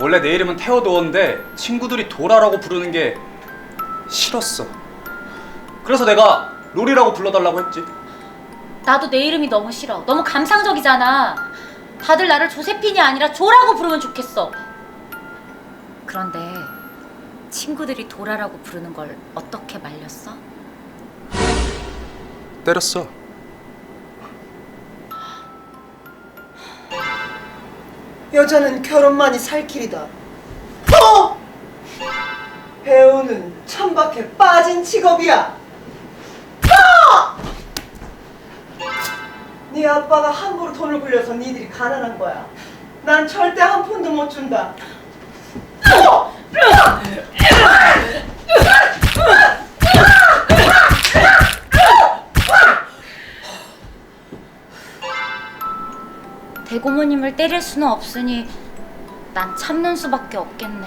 원래 내 이름은 테오도어인데 친구들이 도라라고 부르는 게 싫었어. 그래서 내가 롤이라고 불러달라고 했지. 나도 내 이름이 너무 싫어. 너무 감상적이잖아. 다들 나를 조세핀이 아니라 조라고 부르면 좋겠어. 그런데 친구들이 도라라고 부르는 걸 어떻게 말렸어? 때렸어. 여자는 결혼만이 살 길이다. 어! 배우는 천박해 빠진 직업이야. 아! 네 아빠가 함부로 돈을 굴려서 니들이 가난한 거야. 난 절대 한 푼도 못 준다. 대고모님을 때릴 수는 없으니 난 참는 수밖에 없겠네.